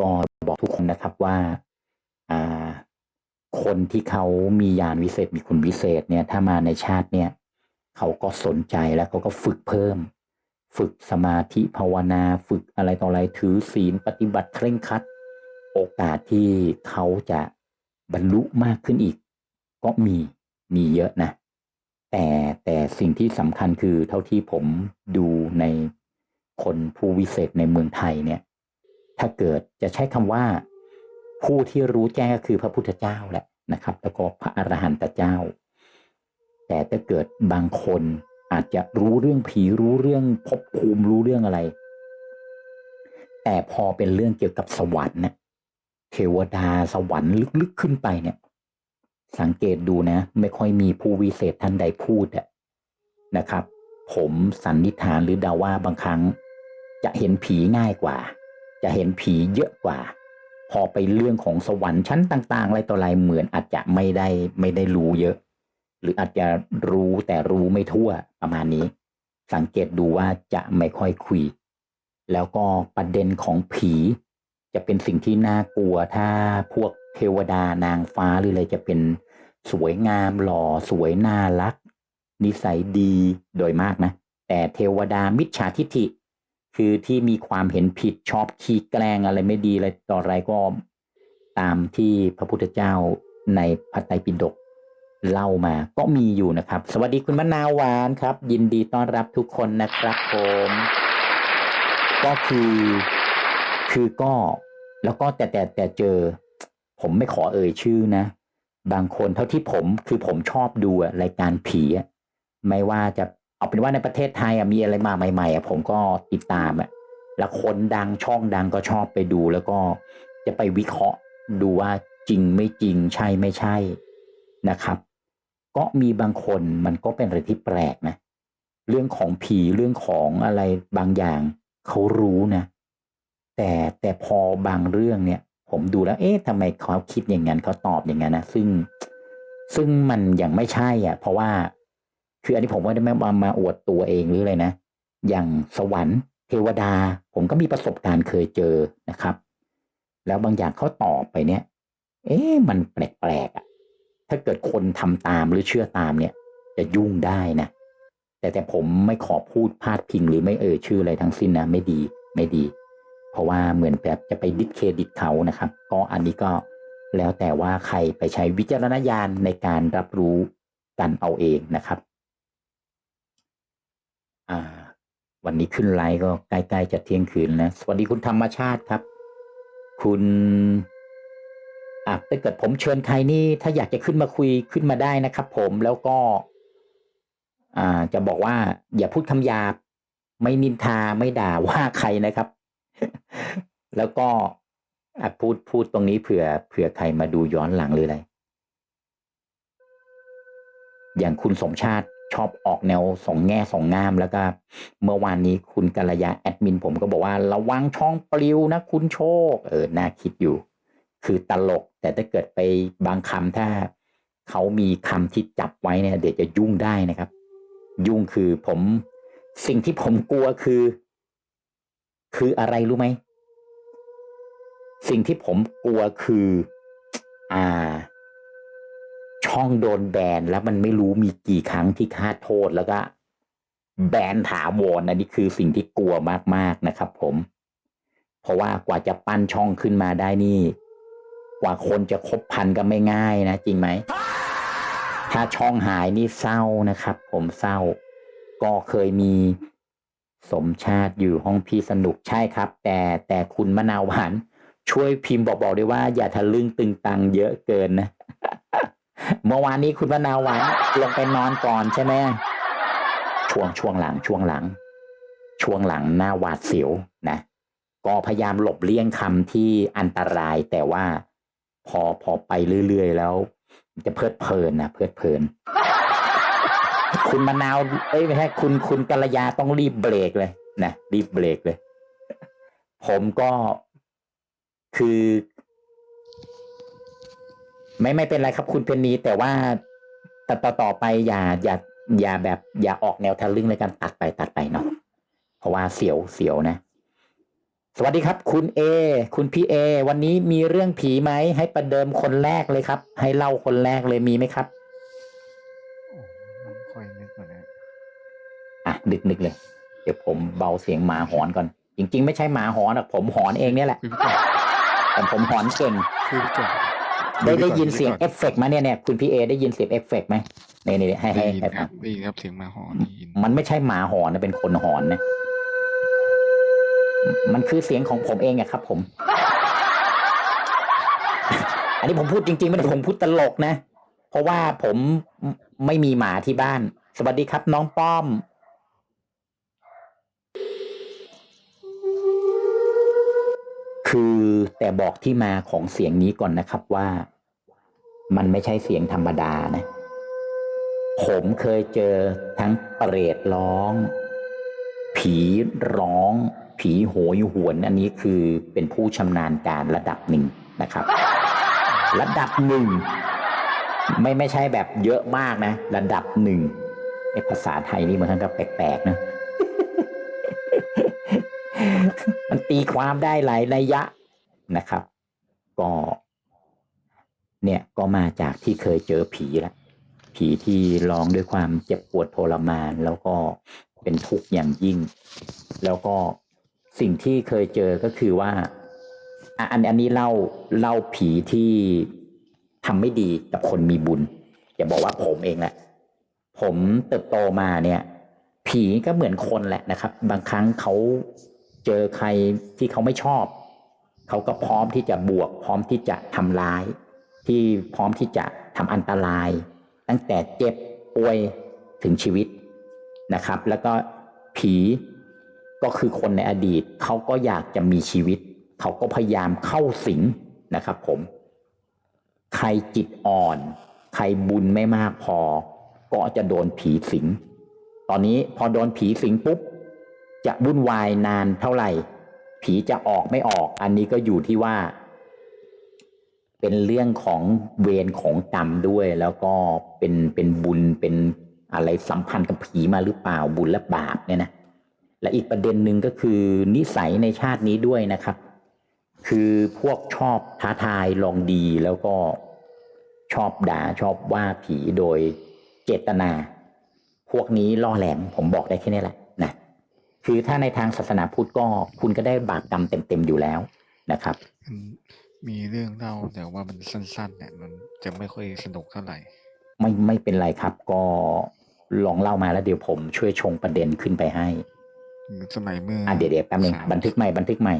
ก็บอกทุกคนนะครับว่าคนที่เขามียานวิเศษมีคุณวิเศษเนี่ย ถ้ามาในชาติเนี่ย เขาก็สนใจแล้วเขาก็ฝึกเพิ่ม ฝึกสมาธิภาวนาฝึกอะไรต่ออะไรถือศีลปฏิบัติเคร่งครัด โอกาสที่เขาจะบรรลุมากขึ้นอีก ก็มีมีเยอะนะ แต่แต่สิ่งที่สำคัญคือเท่าที่ผมดูในคนผู้วิเศษในเมืองไทยเนี่ย ถ้าเกิดจะใช้คำว่า ผู้ที่รู้แจ้งก็คือพระพุทธเจ้าแหละนะครับ แล้วก็พระอรหันตเจ้า แต่ถ้าเกิดบางคนอาจจะรู้เรื่องผีรู้เรื่องภพภูมิรู้เรื่องอะไร แต่พอเป็นเรื่องเกี่ยวกับสวรรค์เนี่ยเทวดาสวรรค์ลึกๆขึ้นไปเนี่ย สังเกตดูนะ ไม่ค่อยมีผู้วิเศษท่านใดพูดอะนะครับ ผมสันนิษฐานหรือเดาว่าบางครั้งจะเห็นผีง่ายกว่า จะเห็นผีเยอะกว่า พอไปเรื่องของสวรรค์ชั้นต่าง ๆ อะไรต่ออะไรเหมือนอาจจะไม่ได้ไม่ได้รู้เยอะ หรืออาจจะรู้แต่รู้ไม่ทั่วประมาณนี้ สังเกตดูว่าจะไม่ค่อยคุย แล้วก็ประเด็นของผี จะเป็นสิ่งที่น่ากลัวถ้าพวกเทวดานางฟ้าหรืออะไรจะเป็นสวยงามหล่อสวยน่ารัก นิสัยดีโดยมากนะ แต่เทวดามิจฉาทิฐิ คือที่มีความเห็นผิดชอบขี้แกล้งอะไรไม่ดีอะไรต่ออะไรก็ตามที่พระพุทธเจ้าในพระไตรปิฎกเล่ามาก็มีอยู่นะครับ สวัสดีคุณมะนาวหวานครับ ยินดีต้อนรับทุกคนนะครับผมก็คือคือก็แล้วก็แต่แต่แต่เจอ ผมไม่ขอเอ่ยชื่อนะ บางคนเท่าที่ผมคือผมชอบดูรายการผีไม่ว่าจะ เอาเป็นว่าในประเทศไทยอะมีอะไรมาใหม่ๆอะผมก็ติดตามอะแล้วคนดังช่องดังก็ชอบไปดู แล้วก็จะไปวิเคราะห์ดูว่าจริงไม่จริงใช่ไม่ใช่นะครับ ก็มีบางคนมันก็เป็นอะไรที่แปลกนะ เรื่องของผีเรื่องของอะไรบางอย่างเขารู้นะ แต่แต่พอบางเรื่องเนี่ย ผมดูแล้ว เอ๊ะทำไมเขาคิดอย่างนั้นเขาตอบอย่างนั้นนะซึ่งซึ่งมันยังไม่ใช่อะ เพราะว่า คืออันนี้ผมไม่ได้มามาอวดตัวเองหรืออะไรนะ อย่างสวรรค์ เทวดา ผมก็มีประสบการณ์เคยเจอนะครับ แล้วบางอย่างเขาตอบไปเนี่ย เอ๊ะมันแปลกๆอะถ้าเกิดคนทำตามหรือเชื่อตามเนี่ย จะยุ่งได้นะ แต่แต่ผมไม่ขอพูดพาดพิงหรือไม่เอ่ยชื่ออะไรทั้งสิ้นนะ ไม่ดีไม่ดี เพราะว่าเหมือนแบบจะไปดิสเครดิตเขานะครับ ก็อันนี้ก็แล้วแต่ว่าใครไปใช้วิจารณญาณในการรับรู้กันเอาเองนะครับ อ่า วันนี้ขึ้นไลฟ์ก็ใกล้ๆจะเที่ยงคืนนะสวัสดีคุณธรรมชาติครับ คุณอะถ้าเกิดผมเชิญใครนี่ ถ้าอยากจะขึ้นมาคุยขึ้นมาได้นะครับผมแล้วก็ อ่า จะบอกว่า อย่าพูดคำหยาบ ไม่นินทาไม่ด่าว่าใครนะครับ แล้วก็อะพูดพูดตรงนี้เผื่อเผื่อใครมาดูย้อนหลังหรืออะไรอย่างคุณสมชาติ ชอบออกแนวสองแง่สองงามแล้วก็ เมื่อวานนี้คุณกัลยาแอดมินผมก็บอกว่าระวังช่องปลิวนะคุณโชค เออน่าคิดอยู่ คือตลก แต่ถ้าเกิดไปบางคำถ้าเขามีคำที่จับไว้เนี่ยเดี๋ยวจะยุ่งได้นะครับ ยุ่งคือผมสิ่งที่ผมกลัวคือ คืออะไรรู้ไหม สิ่งที่ผมกลัวคือ อ่า ช่องโดนแบนแล้วมันไม่รู้มีกี่ครั้งที่ค่าโทษแล้วก็ แบนถาวรอันนี้คือสิ่งที่กลัวมากๆนะครับ ผม เพราะว่ากว่าจะปั้นช่องขึ้นมาได้นี่ กว่าคนจะครบพันก็ไม่ง่ายนะจริงไหมถ้าช่องหายนี่เศร้านะครับ ผมเศร้า ก็เคยมีสมชาติอยู่ห้องพี่สนุกใช่ครับ แต่แต่คุณมะนาวหวานช่วยพิมพ์บอกบอกด้วยว่า อย่าทะลึ่งตึงตังเยอะเกินนะ เมื่อวานนี้คุณมะนาวหวานลงไปนอนก่อนใช่ไหมช่วงช่วงหลังช่วงหลัง ช่วงหลังหน้าหวาดเสียวนะ ก็พยายามหลบเลี่ยงคำที่อันตรายแต่ว่า พอพอไปเรื่อยๆแล้ว จะเพลิดเพลินนะเพลิดเพลิน คุณมะนาวเอ้ยไม่ใช่คุณคุณกัลยาต้องรีบเบรกเลยนะรีบเบรกเลย ผมก็คือ ไม่ไม่เป็นไรครับคุณเพนนีแต่ว่าต่อต่อต่อไปอย่าอย่าอย่าแบบอย่าออกแนวทะลึ่งในการตัดไปตัดไปเนาะเพราะว่าเสียวเสียวนะ สวัสดีครับ คุณเอคุณพี่เอวันนี้มีเรื่องผีไหมให้ประเดิมคนแรกเลยครับ ให้เล่าคนแรกเลยมีไหมครับโอ้ต้องค่อยนึกก่อนนะอะนึกนึกเลย เดี๋ยวผมเบาเสียงหมาหอนก่อน จริง ๆ ไม่ใช่หมาหอนหรอกผมหอนเองเนี่ยแหละคุยไปก่อนแต่ผมหอนเก่งคุยไปก่อน ได้คุปได้ก่อยินเสียงคุปเอไปก่ฟเฟกต์ไหมาเนี่ยเนี่ยคุณพี่เอได้ยินเสียงเอฟเฟกต์ไหมนี่นี่ให้อนให้ได้ยินให้คฟัรังบได้ยินครับเสียงหมาหอนได้ยินมันไม่ใช่หมาหอนนะเป็นคนหอนนะ มันคือเสียงของผมเองอะครับ ผม อันนี้ผมพูดจริงๆไม่ได้ผมพูดตลกนะ เพราะว่าผมไม่มีหมาที่บ้าน สวัสดีครับ น้องป้อม คือแต่บอกที่มาของเสียงนี้ก่อนนะครับว่า มันไม่ใช่เสียงธรรมดานะ ผมเคยเจอทั้งเปรตร้อง ผีร้อง ผีโหยหวน อันนี้คือเป็นผู้ชำนาญการระดับหนึ่งนะครับ ระดับหนึ่งไม่ไม่ใช่แบบเยอะมากนะ ระดับหนึ่งภาษาไทยนี่มันก็แปลกๆนะ มันตีความได้หลายระยะนะครับ ก็ เนี่ยก็มาจากที่เคยเจอผีแล้วผีที่ร้องด้วยความเจ็บปวดทรมานแล้วก็เป็นทุกข์อย่างยิ่ง แล้วก็สิ่งที่เคยเจอก็คือว่าอันอันนี้เล่าเล่าผีที่ทำไม่ดีกับคนมีบุญอย่าบอกว่าผมเองแหละ ผมเติบโตมาเนี่ย ผีก็เหมือนคนแหละนะครับ บางครั้งเขา เจอใครที่เขาไม่ชอบ เขาก็พร้อมที่จะบวก พร้อมที่จะทำร้าย ที่พร้อมที่จะทำอันตราย ตั้งแต่เจ็บป่วยถึงชีวิตนะครับ แล้วก็ผีก็คือคนในอดีต เขาก็อยากจะมีชีวิต เขาก็พยายามเข้าสิงนะครับผม ใครจิตอ่อน ใครบุญไม่มากพอ ก็จะโดนผีสิง ตอนนี้พอโดนผีสิงปุ๊บ จะวุ่นวายนานเท่าไหร่ ผีจะออกไม่ออก อันนี้ก็อยู่ที่ว่า เป็นเรื่องของเวรของกรรมด้วย แล้วก็เป็นเป็นบุญเป็นอะไรสัมพันธ์กับผีมาหรือเปล่าบุญและบาปเนี่ยนะและอีกประเด็นหนึ่งก็คือนิสัยในชาตินี้ด้วยนะครับ คือพวกชอบท้าทายลองดีแล้วก็ชอบด่าชอบว่าผีโดยเจตนา พวกนี้ล่อแหลมผมบอกได้แค่นี้แหละนะ คือถ้าในทางศาสนาพุทธก็คุณก็ได้บาปกรรมเต็มๆอยู่แล้วนะครับมันมีเรื่องเล่าแต่ว่ามันสั้นๆเนี่ยมันจะไม่ค่อยสนุกเท่าไหร่ ไม่ไม่เป็นไรครับ ก็ลองเล่ามาแล้วเดี๋ยวผมช่วยชงประเด็นขึ้นไปให้ สมัยเมื่ออะเดี๋ยวเดี๋ยวแป๊บนึงสามบันทึกใหม่บันทึกใหม่